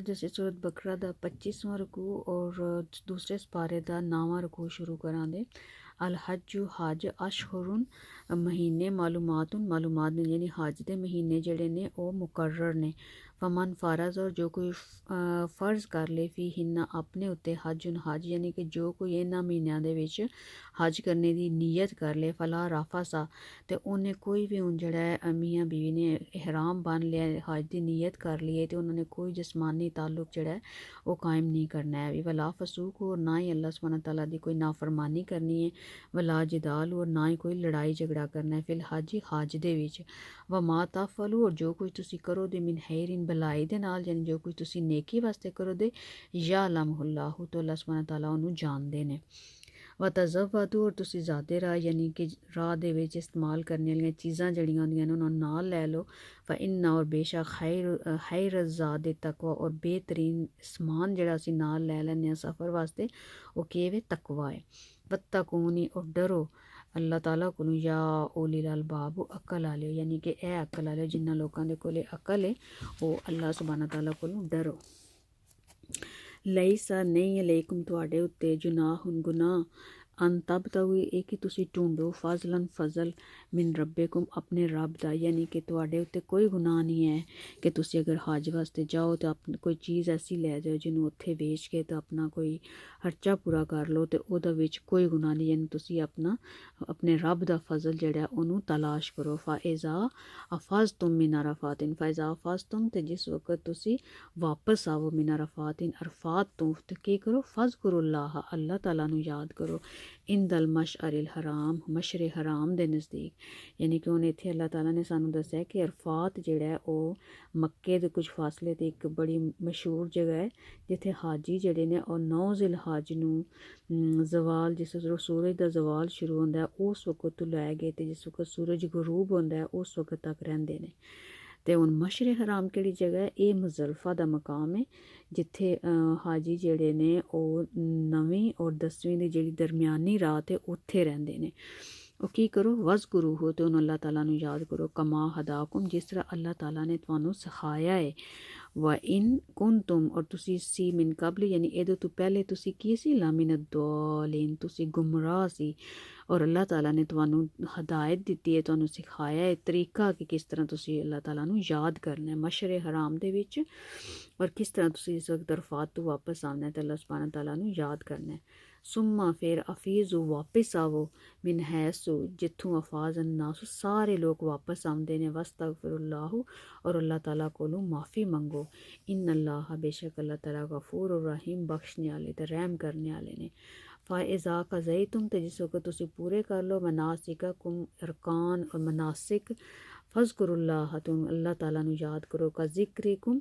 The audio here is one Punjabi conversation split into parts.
ਅੱਜ ਅਸੀਂ ਸੂਰਤ ਬਕਰਾ ਦਾ 25ਵਾਂ ਰਕੂ ਔਰ ਦੂਸਰੇ ਸਪਾਰੇ ਦਾ 9ਵਾਂ ਰਕੂ ਸ਼ੁਰੂ ਕਰਾਂਗੇ ਅਲ ਹੱਜੂ ਹਜ ਅਸ਼ਹਰੁਨ ਮਹੀਨੇ ਮਾਲੂਮਾਤੁਨ ਮਾਲੂਮਾਤ ਨੇ ਯਾਨੀ ਹਜ ਦੇ ਮਹੀਨੇ ਜਿਹੜੇ ਨੇ ਉਹ ਮੁਕਰਰ ਨੇ ਫਮਨ ਫਾਰਜ਼ ਔਰ ਜੋ ਕੋਈ ਫਰਜ਼ ਕਰ ਲੇ ਫੀ ਹਿੰਨਾ ਆਪਣੇ ਉੱਤੇ ਹਜੁਨ ਹਜ, ਯਾਨੀ ਕਿ ਜੋ ਕੋਈ ਇਹਨਾਂ ਮਹੀਨਿਆਂ ਦੇ ਵਿੱਚ ਹਜ ਕਰਨੇ ਦੀ ਨੀਅਤ ਕਰ ਲੇ, ਫਲਾ ਰਾਫਸਾ ਤੇ ਉਹਨੇ ਕੋਈ ਵੀ ਹੁਣ ਜਿਹੜਾ ਮੀਆਂ ਬੀਵੀ ਨੇ ਇਹਰਾਮ ਬੰਨ ਲਿਆ, ਹਜ ਦੀ ਨੀਅਤ ਕਰ ਲਈ ਹੈ ਤੇ ਉਹਨਾਂ ਨੇ ਕੋਈ ਜਿਸਮਾਨੀ ਤਾਲੁਕ ਜਿਹੜਾ ਉਹ ਕਾਇਮ ਨਹੀਂ ਕਰਨਾ ਹੈ। ਵੀ ਵਲਾ ਫਸੂਕ ਔਰ ਨਾ ਹੀ ਅੱਲਾਹ ਸੁਬਹਾਨਹੁ ਤਆਲਾ ਦੀ ਕੋਈ ਨਾਫਰਮਾਨੀ ਕਰਨੀ ਹੈ, ਵਲਾ ਜਿਦਾਲ ਔਰ ਨਾ ਹੀ ਕੋਈ ਲੜਾਈ ਝਗੜਾ ਕਰਨਾ ਹੈ। ਫਿਲ ਹਜ ਹਜ ਦੇ ਵਿੱਚ ਵ ਮਾ ਤਫਲੂ, ਔਰ ਜੋ ਕੁਝ ਤੁਸੀਂ ਕਰੋ, ਦੇ ਮਿਨ ਖੈਰਿਨ ਭਲਾਈ ਦੇ ਨਾਲ ਯਾਨੀ ਜੋ ਕੁਝ ਤੁਸੀਂ ਨੇਕੀ ਵਾਸਤੇ ਕਰੋ ਦੇ ਯਾ ਲਮਹੁੱਲਾਹੁ ਤੋਂ ਅੱਲਾਹ ਸੁਬਹਾਨਹੁ ਤਆਲਾ ਉਹਨੂੰ ਜਾਣਦੇ ਨੇ। ਵ ਤਜ਼ਵਦੂ ਔਰ ਤੁਸੀਂ ਜ਼ਾਦੇ ਰਾਹ, ਯਾਨੀ ਕਿ ਰਾਹ ਦੇ ਵਿੱਚ ਇਸਤੇਮਾਲ ਕਰਨ ਵਾਲੀਆਂ ਚੀਜ਼ਾਂ ਜਿਹੜੀਆਂ ਹੁੰਦੀਆਂ ਨੇ, ਉਹਨਾਂ ਨੂੰ ਨਾਲ ਲੈ ਲਓ। ਫ ਇਨਾ ਔਰ ਬੇਸ਼ੱਕ ਖੈਰ ਖੈਰ ਜ਼ਾਦੇ ਤਕਵਾ, ਔਰ ਬਿਹਤਰੀਨ ਸਮਾਨ ਜਿਹੜਾ ਅਸੀਂ ਨਾਲ ਲੈ ਲੈਂਦੇ ਹਾਂ ਸਫ਼ਰ ਵਾਸਤੇ, ਉਹ ਕਿਵੇਂ? ਤਕਵਾ ਹੈ ਵਤਕੂਨੀ ਔਰ ਡਰੋ। ਅੱਲਾਹ ਤਾਲਾ ਕੋਲੋਂ, ਯਾ ਓਲਿਲ ਅਲਬਾਬ ਅਕਲ ਵਾਲਿਓ ਯਾਨੀ ਕਿ ਇਹ ਅਕਲ ਵਾਲਿਓ ਜਿਨ੍ਹਾਂ ਲੋਕਾਂ ਦੇ ਕੋਲੇ ਅਕਲ ਹੈ ਉਹ ਅੱਲਾਹ ਸੁਬਹਾਨਾ ਤਾਲਾ ਕੋਲੋਂ ਡਰੋ। ਲਈਸਾ ਨਹੀਂ ਅਲੈਕੁਮ, ਤੁਹਾਡੇ ਉੱਤੇ ਜੁਨਾਹ ਜੁਨਾਹੁਨ ਗੁਨਾਹ अन तब तक ਇਹ ਕਿ ਤੁਸੀਂ ਢੂੰਡੋ, ਫਜ਼ਲਨ ਫਜ਼ਲ ਮਿਨ ਰੱਬਿਕਮ ਆਪਣੇ ਰੱਬ ਦਾ, ਯਾਨੀ ਕਿ ਤੁਹਾਡੇ ਉੱਤੇ ਕੋਈ ਗੁਨਾਹ ਨਹੀਂ ਹੈ ਕਿ ਤੁਸੀਂ ਅਗਰ ਹਜ ਵਾਸਤੇ ਜਾਓ ਤਾਂ ਆਪ ਕੋਈ ਚੀਜ਼ ਐਸੀ ਲੈ ਜਾਓ ਜਿਹਨੂੰ ਉੱਥੇ ਵੇਚ ਕੇ ਤਾਂ ਆਪਣਾ ਕੋਈ ਖਰਚਾ ਪੂਰਾ ਕਰ ਲਓ ਤੇ ਉਹਦੇ ਵਿੱਚ ਕੋਈ ਗੁਨਾਹ ਨਹੀਂ, ਯਾਨੀ ਤੁਸੀਂ ਆਪਣਾ, ਆਪਣੇ ਰੱਬ ਦਾ ਫਜ਼ਲ ਜਿਹੜਾ ਉਹਨੂੰ ਤਲਾਸ਼ ਕਰੋ। ਫਾਇਜ਼ਾ ਅਫਾਜ਼ ਅਫਜ਼ਤੁਮ ਮਿਨ ਅਰਫਾਤਿਨ ਫਾਇਜ਼ਾ ਅਫਜ਼ਤੁਮ ਤੇ ਜਿਸ ਵਕਤ ਤੁਸੀਂ ਵਾਪਸ ਆਵੋ ਮਿਨ ਅਰਫਾਤਿਨ, ਅਰਫਾਤ ਤੋਂ ਕੀ ਕਰੋ ਫਜ਼ਕੁਰੁੱਲਾਹ ਅੱਲਾਹ ਤਾਲਾ ਨੂੰ ਯਾਦ ਕਰੋ ਇੰਦਲ ਮਸ਼ਅਰਿਲ ਹਰਾਮ, ਮਸ਼ਰ ਹਰਾਮ ਦੇ ਨਜ਼ਦੀਕ। ਯਾਨੀ ਕਿ ਉਹਨੇ ਇੱਥੇ ਅੱਲਾਹ ਤਾਲਾ ਨੇ ਸਾਨੂੰ ਦੱਸਿਆ ਕਿ ਅਰਫਾਤ ਜਿਹੜਾ ਹੈ, ਉਹ ਮੱਕੇ ਦੇ ਕੁਝ ਫਾਸਲੇ ਤੇ ਇੱਕ ਬੜੀ ਮਸ਼ਹੂਰ ਜਗ੍ਹਾ ਹੈ, ਜਿੱਥੇ ਹਾਜੀ ਜਿਹੜੇ ਨੇ, ਉਹ ਨੌ ਜ਼ਿਲ ਹਜ ਨੂੰ ਜ਼ਵਾਲ, ਜਿਸ ਵਕਤ ਸੂਰਜ ਦਾ ਜ਼ਵਾਲ ਸ਼ੁਰੂ ਹੁੰਦਾ ਉਸ ਵਕਤ ਤੋਂ ਲੈ ਕੇ ਤੇ ਜਿਸ ਵਕਤ ਸੂਰਜ ਗਰੂਬ ਹੁੰਦਾ ਉਸ ਵਕਤ ਤੱਕ ਰਹਿੰਦੇ ਨੇ। ਤੇ ਹੁਣ ਮਸ਼ਰੇ ਹਰਾਮ ਕਿਹੜੀ ਜਗ੍ਹਾ ਹੈ ਇਹ ਮੁਜ਼ਲਫਾ ਦਾ ਮਕਾਮ ਹੈ ਜਿੱਥੇ ਹਾਜੀ ਜਿਹੜੇ ਨੇ ਉਹ ਨਵੀਂ ਔਰ ਦਸਵੀਂ ਦੀ ਜਿਹੜੀ ਦਰਮਿਆਨੀ ਰਾਤ ਹੈ ਉੱਥੇ ਰਹਿੰਦੇ ਨੇ। ਉਹ ਕੀ ਕਰੋ? ਵਜ਼ ਗੁਰੂ ਹੋ ਤੇ ਉਹਨੂੰ ਅੱਲਾਹ ਤਾਲਾ ਨੂੰ ਯਾਦ ਕਰੋ, ਕਮਾ ਹਦਾਕੁਮ, ਜਿਸ ਤਰ੍ਹਾਂ ਅੱਲਾਹ ਤਾਲਾ ਨੇ ਤੁਹਾਨੂੰ ਸਿਖਾਇਆ ਹੈ ਵ ਇਨ ਕੁੰਤੁਮ ਔਰ ਤੁਸੀਂ ਸੀ ਮਿਨ ਕਬਲ ਯਾਨੀ ਇਹਦੇ ਤੋਂ ਪਹਿਲੇ ਤੁਸੀਂ ਕੀ ਸੀ ਲਾਮਿਨ ਦੋਲਿਨ ਤੁਸੀਂ ਗੁੰਮਰਾਹ ਸੀ ਔਰ ਅੱਲਾਹ ਤਾਲਾ ਨੇ ਤੁਹਾਨੂੰ ਹਦਾਇਤ ਦਿੱਤੀ ਹੈ ਤੁਹਾਨੂੰ ਸਿਖਾਇਆ ਹੈ ਤਰੀਕਾ ਕਿ ਕਿਸ ਤਰ੍ਹਾਂ ਤੁਸੀਂ ਅੱਲਾਹ ਤਾਲਾ ਨੂੰ ਯਾਦ ਕਰਨਾ ਹੈ ਮਸ਼ਰ ਹਰਾਮ ਦੇ ਵਿੱਚ ਔਰ ਕਿਸ ਤਰ੍ਹਾਂ ਤੁਸੀਂ ਇਸ ਵਕਤ ਅਰਫਾਤ ਤੋਂ ਵਾਪਸ ਆਉਣਾ ਹੈ ਤੇ ਅੱਲਾਹ ਸੁਬਹਾਨਹੁ ਤਾਲਾ ਨੂੰ ਯਾਦ ਕਰਨਾ ਹੈ ਸੁਮਾ ਫਿਰ ਅਫੀਜ਼ੂ ਵਾਪਸ ਆਵੋ। ਮਿਨ ਹੈਸੂ ਜਿੱਥੋਂ ਅਫਾਜ਼ਨ ਨਾਸੂ ਸਾਰੇ ਲੋਕ ਵਾਪਸ ਆਉਂਦੇ ਨੇ। ਵਸਤਗਫਿਰullah ਔਰ ਅੱਲਾਹ ਤਾਲਾ ਕੋਲੋਂ ਮਾਫੀ ਮੰਗੋ। ਇਨ ਅੱਲਾਹ ਬੇਸ਼ੱਕ ਅੱਲਾਹ ਤਾਲਾ ਗਫੂਰ ਰਹੀਮ ਬਖਸ਼ਣ ਵਾਲੇ ਤੇ ਰਹਿਮ ਕਰਨ ਵਾਲੇ ਨੇ। ਫਾਇਜ਼ਾ ਕਜ਼ਈ ਤੁਮ ਤੇ ਜਿਸ ਵਕਤ ਤੁਸੀਂ ਪੂਰੇ ਕਰ ਲੋ ਮਨਾਸਿਕਾ ਕੁਮ ਅਰਕਾਨ ਔਰ ਮਨਾਸਿਕ ਫਜ਼ਕਰullah ਤੁਮ ਅੱਲਾਹ ਤਾਲਾ ਨੂੰ ਯਾਦ ਕਰੋ। ਕਾ ਜ਼ਿਕਰਿਕੁਮ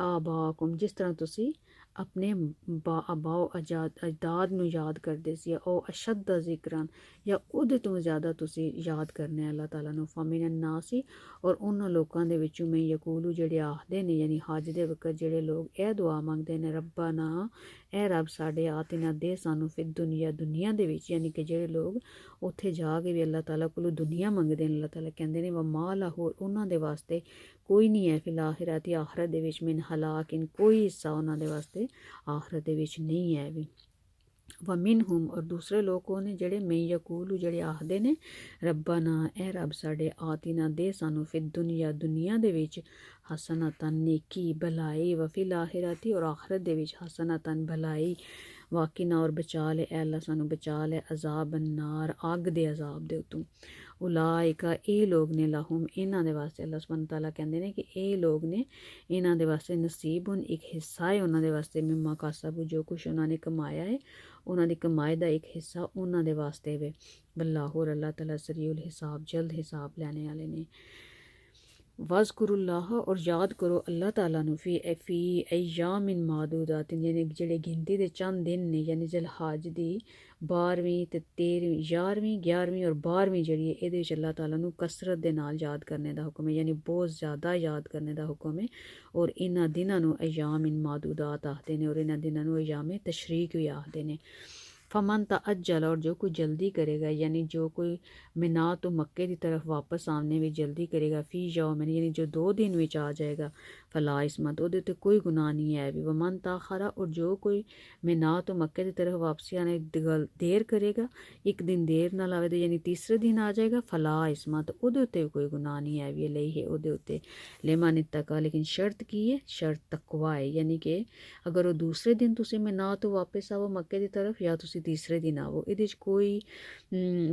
ਆਬਾਕੁਮ, ਜਿਸ ਤਰ੍ਹਾਂ ਤੁਸੀਂ ਆਪਣੇ ਬਾ, ਅਬਾਓ ਅਜਾਦ ਅਜਦਾਦ ਨੂੰ ਯਾਦ ਕਰਦੇ ਸੀ ਉਹ ਅਸ਼ਦ ਜ਼ਿਕਰਨ ਜਾਂ ਉਹਦੇ ਤੋਂ ਜ਼ਿਆਦਾ ਤੁਸੀਂ ਯਾਦ ਕਰਨਾ ਹੈ ਅੱਲਾਹ ਤਾਲਾ ਨੂੰ। ਫਮਿਨ ਨਾਸੀ ਔਰ ਉਹਨਾਂ ਲੋਕਾਂ ਦੇ ਵਿੱਚੋਂ ਮੈਂ ਯਕੂਲੂ ਜਿਹੜੇ ਆਖਦੇ ਨੇ, ਯਾਨੀ ਹਜ ਦੇ ਵਕਤ ਜਿਹੜੇ ਲੋਕ ਇਹ ਦੁਆ ਮੰਗਦੇ ਨੇ, ਰੱਬਾ ਰੱਬਾਨਾ ਇਹ ਰੱਬ ਸਾਡੇ ਆਤਿਨਾ ਦੇ ਸਾਨੂੰ ਫਿਰ ਦੁਨੀਆ ਦੁਨੀਆ ਦੇ ਵਿੱਚ, ਯਾਨੀ ਕਿ ਜਿਹੜੇ ਲੋਕ ਉੱਥੇ ਜਾ ਕੇ ਵੀ ਅੱਲਾਹ ਤਾਲਾ ਕੋਲੋਂ ਦੁਨੀਆ ਮੰਗਦੇ ਨੇ, ਅੱਲਾਹ ਤਾਲਾ ਕਹਿੰਦੇ ਨੇ, ਵਾ ਮਾਲਾ ਹੋਰ ਉਹਨਾਂ ਦੇ ਵਾਸਤੇ ਕੋਈ ਨਹੀਂ ਹੈ ਫਿਲ ਆਖਿਰਤ ਆਖਰਤ ਦੇ ਵਿੱਚ ਮਿਨ ਹਲਾਕਿਨ ਕੋਈ ਹਿੱਸਾ ਉਹਨਾਂ ਦੇ ਵਾਸਤੇ ਆਖਰਤ ਦੇ ਵਿੱਚ ਨਹੀਂ ਹੈ ਵੀ। ਵ ਮਿਨਹੁਮ, ਔਰ ਦੂਸਰੇ ਲੋਕ ਉਹ ਨੇ ਜਿਹੜੇ ਮੈਂ ਯਕੂਲੂ ਜਿਹੜੇ ਆਖਦੇ ਨੇ, ਰੱਬਾ ਨਾ, ਇਹ ਰੱਬ ਸਾਡੇ ਆਤਿਨਾ ਦੇ ਸਾਨੂੰ ਫਿਰ ਦੁਨੀਆ ਦੁਨੀਆ ਦੇ ਵਿੱਚ ਹਸਨਤਨ ਨੇਕੀ ਭਲਾਈ ਵ ਫਿਲ ਆਖਿਰਤੀ ਔਰ ਆਖਰਤ ਦੇ ਵਿੱਚ ਹਸਨਤਨ ਭਲਾਈ ਵਾਕਿਨਾ ਔਰ ਬਚਾ ਲੈ ਐ ਅੱਲਾ ਸਾਨੂੰ ਬਚਾ ਲੈ ਅਜ਼ਾਬ ਨਾਰ ਅੱਗ ਦੇ ਅਜ਼ਾਬ ਦੇ ਉਤੋਂ ਉਲਾਇਕਾ ਇਹ ਲੋਕ ਨੇ ਲਹਮ ਇਹਨਾਂ ਦੇ ਵਾਸਤੇ ਅੱਲਾਹ ਸੁਬਹਾਨ ਤਾਲਾ ਕਹਿੰਦੇ ਨੇ ਕਿ ਇਹ ਲੋਕ ਨੇ ਇਹਨਾਂ ਦੇ ਵਾਸਤੇ ਨਸੀਬੁਨ ਇੱਕ ਹਿੱਸਾ ਹੈ ਉਹਨਾਂ ਦੇ ਵਾਸਤੇ ਮਿਮਾ ਕਾਸਬੂ ਜੋ ਕੁਛ ਉਹਨਾਂ ਨੇ ਕਮਾਇਆ ਹੈ ਉਹਨਾਂ ਦੀ ਕਮਾਈ ਦਾ ਇੱਕ ਹਿੱਸਾ ਉਹਨਾਂ ਦੇ ਵਾਸਤੇ ਵੇ ਬੱਲਾਹੁਰ ਅੱਲਾਹ ਤਾਲਾ ਸਰੀਉਲ ਹਿਸਾਬ ਜਲਦ ਹਿਸਾਬ ਲੈਣੇ ਵਾਲੇ ਨੇ واض کرو اللہ اور یاد کرو اللہ تعالیٰ نو فی فی ایام ان ماد اد یعنی جڑے گنتی دے چند دن نے یعنی جل حاج دی بارویں تیرویں یارویں گیارویں اور بارویں جہی ہے یہ اللہ تعالیٰ نو کثرت دے نال یاد کرنے دا حکم ہے یعنی بہت زیادہ یاد کرنے دا حکم ہے، اور انہوں دنوں نو ایجام ان ماد آخر انہوں دنوں ایام تشریق بھی آخری نے۔ ਫਮਨ ਤਅਜਲ ਔਰ ਜੋ ਕੋਈ ਜਲਦੀ ਕਰੇਗਾ ਯਾਨੀ ਜੋ ਕੋਈ ਮਿਨਾ ਤੋਂ ਮੱਕੇ ਦੀ ਤਰਫ ਵਾਪਸ ਆने ਵਿੱਚ ਜਲਦੀ ਕਰੇਗਾ ਫੀ ਯੌਮਨ ਯਾਨੀ ਜੋ ਦੋ ਦਿਨ ਵਿੱਚ ਆ ਜਾਏਗਾ فلا اسمت وہ کوئی گناہ نہیں ہے۔ بھی ومن تاخرہ اور جو کوئی میں تو مکے کی طرف واپسی آنے دیر کرے گا، ایک دن دیر نہ لاوے تو یعنی تیسرے دن آ جائے گا فلا اسمت وہ کوئی گناہ نہیں ہے، بھی لئی ہے وہ لیمان اتقا لیکن شرط کی ہے؟ شرط تقوا ہے۔ یعنی کہ اگر وہ دوسرے دن تسی میں تو واپس آو مکے کی طرف، یا تسی تیسرے دن آو یہ کوئی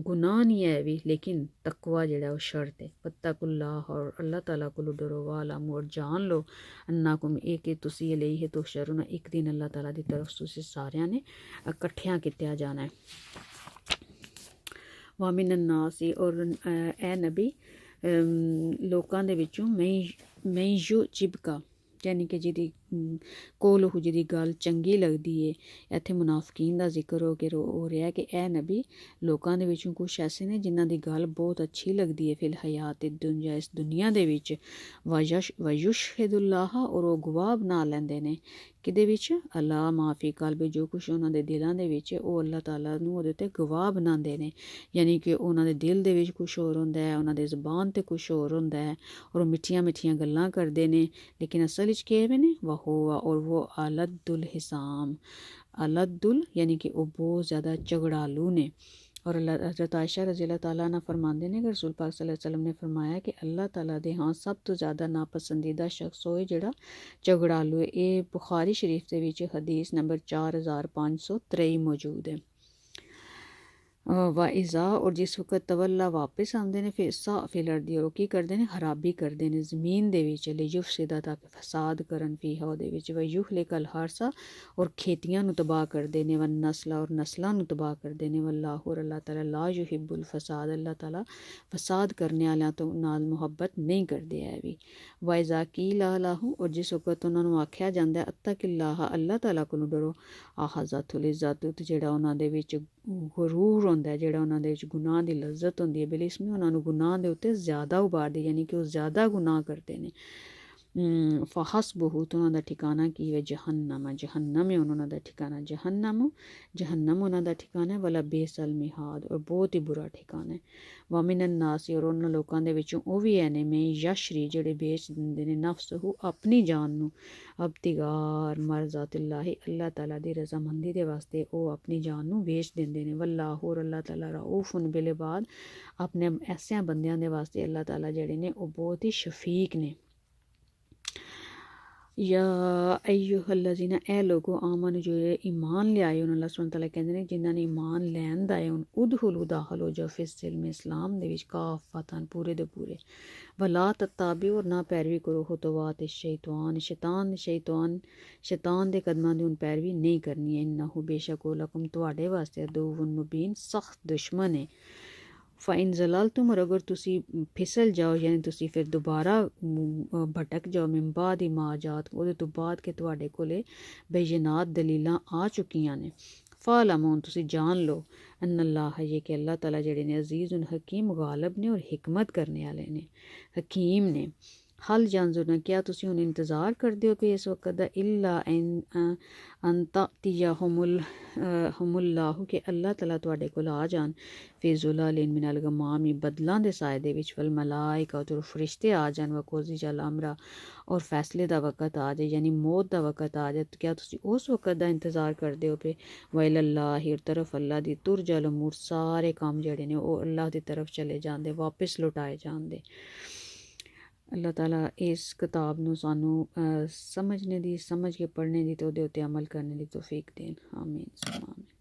گناہ نہیں ہے بھی، لیکن تقوا جڑا وہ شرط ہے۔ پتہ اللہ، اور اللہ تعالیٰ کو ڈرو والا اور جان لو ਅੰਨਾਕੁਮ ਇਹ ਕਿ ਤੁਸੀਂ ਇਹ ਲਈ ਹੈ ਤੋ ਸ਼ਰੁਨਾ ਇੱਕ ਦਿਨ ਅੱਲਾਹ ਤਾਲਾ ਦੀ ਤਰਫ ਤੁਸੀਂ ਸਾਰਿਆਂ ਨੇ ਇਕੱਠਿਆਂ ਕੀਤਾ ਜਾਣਾ ਹੈ। ਵਾਮਿਨ ਨਾਸੀ ਔਰ ਅ, ਐ ਨਬੀ ਅਮ, ਲੋਕਾਂ ਦੇ ਵਿੱਚੋਂ ਮੈਂ ਮੈਂ ਯੂ ਚਿਬਕਾ ਯਾਨੀ ਕਿ ਜਿਹਦੀ ਕੋਲ ਉਹ ਜਿਹਦੀ ਗੱਲ ਚੰਗੀ ਲੱਗਦੀ ਏ। ਇੱਥੇ ਮੁਨਾਫਕੀਨ ਦਾ ਜ਼ਿਕਰ ਹੋ ਕੇ ਰੋ- ਹੋ ਰਿਹਾ ਕਿ ਇਹ ਨਬੀ ਲੋਕਾਂ ਦੇ ਵਿੱਚੋਂ ਕੁਝ ਐਸੇ ਨੇ ਜਿਨ੍ਹਾਂ ਦੀ ਗੱਲ ਬਹੁਤ ਅੱਛੀ ਲੱਗਦੀ ਏ। ਫਿਲ ਹਯਾਤ ਦੁਨੀਆ, ਇਸ ਦੁਨੀਆ ਦੇ ਵਿੱਚ ਵਯਸ਼ ਵਯੁਸ਼ਹਿਦੁল্লাਹ ਔਰ ਉਹ ਗਵਾਹ ਬਣਾ ਲੈਂਦੇ ਨੇ। ਕਿਦੇ ਵਿੱਚ? ਅੱਲਾ ਮਾਫੀ ਕਲਬ ਜੋ ਕੁਝ ਉਹਨਾਂ ਦੇ ਦਿਲਾਂ ਦੇ ਵਿੱਚ ਉਹ ਅੱਲਾਹ ਤਾਲਾ ਨੂੰ ਉਹਦੇ ਤੇ ਗਵਾਹ ਬਣਾਉਂਦੇ ਨੇ। ਯਾਨੀ ਕਿ ਉਹਨਾਂ ਦੇ ਦਿਲ ਦੇ ਵਿੱਚ ਕੁਝ ਹੋਰ ਹੁੰਦਾ ਹੈ, ਉਹਨਾਂ ਦੇ ਜ਼ਬਾਨ ਤੇ ਕੁਝ ਹੋਰ ਹੁੰਦਾ ਹੈ ਔਰ ਉਹ ਮਿੱਠੀਆਂ ਮਿੱਠੀਆਂ ਗੱਲਾਂ ਕਰਦੇ ਨੇ। ਲੇਕਿਨ ਅਸਲ ਵਿੱਚ ਕਿਵੇਂ ਨੇ? ਵਹੂਆ ਔਰ ਉਹ ਅਲਦੁਲ ਹਿਸਾਮ ਅਲਦੁਲ ਯਾਨੀ ਕਿ ਉਹ ਬਹੁਤ ਜ਼ਿਆਦਾ ਝਗੜਾਲੂ ਨੇ ਔਰ ਅੱਲਾਹ ਹਜ਼ਰਤ ਆਇਸ਼ਾ ਰਜ਼ੀ ਅੱਲਾਹ ਤਾਲਾ ਨਾ ਫਰਮਾਉਂਦੇ ਨੇ ਕਿ ਰਸੂਲ ਪਾਕ ਸੱਲੱਲਾਹੁ ਅਲੈहि ਵਸੱਲਮ ਨੇ ਫਰਮਾਇਆ ਕਿ ਅੱਲਾਹ ਤਾਲਾ ਦੇ ਹਾਂ ਸਭ ਤੋਂ ਜ਼ਿਆਦਾ ਨਾਪਸੰਦੀਦਾ ਸ਼ਖਸ ਹੋਏ ਜਿਹੜਾ ਝਗੜਾਲੂ ਹੈ ਇਹ ਬੁਖਾਰੀ ਸ਼ਰੀਫ ਦੇ ਵਿੱਚ ਹਦੀਸ ਨੰਬਰ 4523 ਮੌਜੂਦ ਹੈ ਵਾਇਜ਼ਾ ਔਰ ਜਿਸ ਵਕਤ ਤਵੱਲਾ ਵਾਪਸ ਆਉਂਦੇ ਨੇ, ਫਿਰ ਸਾ ਫਿਲਰ ਦੀ ਉਹ ਕੀ ਕਰਦੇ ਨੇ? ਖਰਾਬੀ ਕਰਦੇ ਨੇ। ਜ਼ਮੀਨ ਦੇ ਵਿੱਚ ਲਈ ਯੁਫਸਿਦਾ ਤਾਂ ਫਸਾਦ ਕਰਨ ਫੀਹਾ ਉਹਦੇ ਵਿੱਚ। ਵਯੁਹਲੇ ਕਲ ਹਾਰਸਾ ਔਰ ਖੇਤੀਆਂ ਨੂੰ ਤਬਾਹ ਕਰਦੇ ਨੇ। ਵਨ ਨਸਲਾ ਔਰ ਨਸਲਾਂ ਨੂੰ ਤਬਾਹ ਕਰਦੇ ਨੇ। ਵੱਲਾਹੁ ਔਰ ਅੱਲਾਹ ਤਾਲਾ ਲਾ ਯੁਹਿਬੁਲ ਫਸਾਦ। ਅੱਲਾਹ ਤਾਲਾ ਫਸਾਦ ਕਰਨ ਵਾਲਿਆਂ ਤੋਂ ਨਾਲ ਮੁਹੱਬਤ ਨਹੀਂ ਕਰਦੇ ਐ ਵੀ। ਵਾਇਜ਼ਾ ਕੀ ਲਾ ਲਾਹੂ ਔਰ ਜਿਸ ਵਕਤ ਉਹਨਾਂ ਨੂੰ ਆਖਿਆ ਜਾਂਦਾ ਅੱਤਾ ਕਿਲਾਹ ਅੱਲਾਹ ਤਾਲਾ ਕੋਲੋਂ ਡਰੋ। ਆਹਾ ਆਹਾਜ਼ਾਤੁਲ ਇਜ਼ਾਤੁ ਜਿਹੜਾ ਉਹਨਾਂ ਦੇ ਵਿੱਚ ਗਰੂਰ ਹੁੰਦਾ ਜਿਹੜਾ ਉਹਨਾਂ ਦੇ ਵਿੱਚ ਗੁਨਾਹ ਦੀ ਲਜ਼ਤ ਹੁੰਦੀ ਹੈ ਬਿਲ ਉਹਨਾਂ ਨੂੰ ਗੁਨਾਹ ਦੇ ਉੱਤੇ ਜ਼ਿਆਦਾ ਉਭਾਰਦੇ ਯਾਨੀ ਕਿ ਉਹ ਜ਼ਿਆਦਾ ਗੁਨਾਹ ਕਰਦੇ ਨੇ। ਫਹਸਬਹੁ ਬਹੁਤ ਉਹਨਾਂ ਦਾ ਠਿਕਾਣਾ ਕੀ ਹੈ? ਜਹੰਨਮ ਜਹੰਨਮ ਹੈ ਉਹਨਾਂ ਦਾ ਠਿਕਾਣਾ ਜਹੰਨਮ ਜਹੰਨਮ ਉਹਨਾਂ ਦਾ ਠਿਕਾਣਾ ਹੈ। ਵਲਾ ਬੇਸਲ ਮਿਹਾਦ, ਔਰ ਬਹੁਤ ਹੀ ਬੁਰਾ ਠਿਕਾਣਾ ਹੈ। ਵਾਮਿਨਨ ਨਾਸ, ਔਰ ਉਹਨਾਂ ਲੋਕਾਂ ਦੇ ਵਿੱਚੋਂ ਉਹ ਵੀ ਐ ਨੇ ਮੈਂ ਯਸ਼ਰੀ, ਜਿਹੜੇ ਵੇਚ ਦਿੰਦੇ ਨੇ ਨਫਸ, ਉਹ ਆਪਣੀ ਜਾਨ ਨੂੰ ਅਬਤਿਗਾਰ ਮਰਜ਼ਾਤਿਲlah ਅੱਲਾਹ ਤਾਲਾ ਦੀ ਰਜ਼ਾਮੰਦੀ ਦੇ ਵਾਸਤੇ ਉਹ ਆਪਣੀ ਜਾਨ ਨੂੰ ਵੇਚ ਦਿੰਦੇ ਨੇ। ਵல்லாਹ ਔਰ ਅੱਲਾਹ ਤਾਲਾ ਰਊਫੁਨ ਬਿਲ ਬਾਦ ਆਪਣੇ ਐਸਿਆਂ ਬੰਦਿਆਂ ਦੇ ਵਾਸਤੇ ਅੱਲਾਹ ਤਾਲਾ ਜਿਹੜੇ ਨੇ ਉਹ ਬਹੁਤ ਹੀ ਸ਼ਫੀਕ ਨੇ। ਯਾ ਅਯੁਹੱਲਜ਼ੀਨਾ ਐ ਲੋਗੋ ਆਮਨ ਜੋ ਇਹ ਈਮਾਨ ਲਿਆਏ ਉਹਨਾਂ ਅੱਲਾਹ ਸੁਬਹਾਨਹੁ ਤਆਲਾ ਕਹਿੰਦੇ ਨੇ ਜਿਨ੍ਹਾਂ ਨੇ ਈਮਾਨ ਲੈਣ ਦਾ ਹੈ ਉਦਖੁਲੂ ਦਾਖਲ ਹੋ ਜਾਓ ਫਿਸ ਸਿਲਮ ਇਸਲਾਮ ਦੇ ਵਿੱਚ ਕਾਫਤਨ ਪੂਰੇ ਦੇ ਪੂਰੇ ਵਲਾ ਤਤਾਬੀ ਔਰ ਨਾ ਪੈਰਵੀ ਕਰੋ ਹੁਤਵਾਤ ਸ਼ੈਤਾਨ ਸ਼ੈਤਾਨ ਸ਼ੈਤਾਨ ਸ਼ੈਤਾਨ ਦੇ ਕਦਮਾਂ ਦੀ ਹੁਣ ਪੈਰਵੀ ਨਹੀਂ ਕਰਨੀ ਹੈ ਇਨਹੁ ਬੇਸ਼ੱਕ ਉਹ ਲਕਮ ਤੁਹਾਡੇ ਵਾਸਤੇ ਅਦੂਵਨ ਮੁਬੀਨ ਸਖਤ ਦੁਸ਼ਮਣ ਹੈ ਫਾਇਨ ਜ਼ਲਲਤੁਮ ਔਰ ਅਗਰ ਤੁਸੀਂ ਫਿਸਲ ਜਾਓ ਯਾਨੀ ਤੁਸੀਂ ਫਿਰ ਦੁਬਾਰਾ ਮ, ਅ, ਭਟਕ ਜਾਓ ਮਿਨ ਬਾਦ ਇਮਾਜਾਤ ਉਹਦੇ ਤੋਂ ਬਾਅਦ ਕਿ ਤੁਹਾਡੇ ਕੋਲੇ ਬੇਯਨਾਤ ਦਲੀਲਾਂ ਆ ਚੁੱਕੀਆਂ ਨੇ ਫਾਲਮੂਨ ਤੁਸੀਂ ਜਾਣ ਲਓ ਅਨ ਅੱਲਾਹ ਇਹ ਕਿ ਅੱਲਾਹ ਤਾਲਾ ਜਿਹੜੇ ਨੇ ਅਜ਼ੀਜ਼ੁਨ ਹਕੀਮ ਗਾਲਬ ਨੇ ਔਰ ਹਕਮਤ ਕਰਨੇ ਵਾਲੇ ਨੇ ਹਕੀਮ ਨੇ ਹਲ ਜਾਂਜ਼ੁਰਨਾ ਕਿਆ ਤੁਸੀਂ ਹੁਣ ਇੰਤਜ਼ਾਰ ਕਰਦੇ ਹੋ ਕਿ ਇਸ ਵਕਤ ਦਾ ਇਲਾ ਅਨ ਅੰਤਾ ਤਿਯਹੁਮੁਲ ਹਮੁල්ਲਾਹੁ ਕਿ ਅੱਲਾਹ ਤਾਲਾ ਤੁਹਾਡੇ ਕੋਲ ਆ ਜਾਣ। ਫੀ ਜ਼ੁਲਾਲਿਨ ਮਿਨਲ ਗਮਾਮੀ ਬਦਲਾਂ ਦੇ ਸਾਏ ਦੇ ਵਿੱਚ ਵਲ ਮਲਾਇਕਾ ਤੇ ਫਰਿਸ਼ਤੇ ਆ ਜਾਣ। ਵਕੋਜ਼ੀ ਜਲ ਅਮਰਾ ਔਰ ਫੈਸਲੇ ਦਾ ਵਕਤ ਆ ਜਾਏ, ਯਾਨੀ ਮੌਤ ਦਾ ਵਕਤ ਆ ਜਾਏ। ਕਿਆ ਤੁਸੀਂ ਉਸ ਵਕਤ ਦਾ ਇੰਤਜ਼ਾਰ ਕਰਦੇ ਹੋ ਪਏ ਵੈਲ ਅੱਲਾਹ ਹਰ ਤਰਫ ਅੱਲਾਹ ਦੀ ਤੁਰ ਜਲ ਉਮੂਰ ਸਾਰੇ ਕੰਮ ਜਿਹੜੇ ਨੇ ਉਹ ਅੱਲਾਹ ਦੀ ਤਰਫ ਚਲੇ ਜਾਂਦੇ, ਵਾਪਸ ਲੁਟਾਏ ਜਾਂਦੇ? ਅੱਲਾਹ ਤਾਲਾ ਇਸ ਕਿਤਾਬ ਨੂੰ ਸਾਨੂੰ ਸਮਝਣੇ ਦੀ, ਸਮਝ ਕੇ ਪੜ੍ਹਨੇ ਦੀ ਤੇ ਉਹਦੇ ਉੱਤੇ ਅਮਲ ਕਰਨ ਦੀ ਤੌਫੀਕ ਦੇਣ। ਆਮੀਨ ਸੁਮਾ ਆਮੀਨ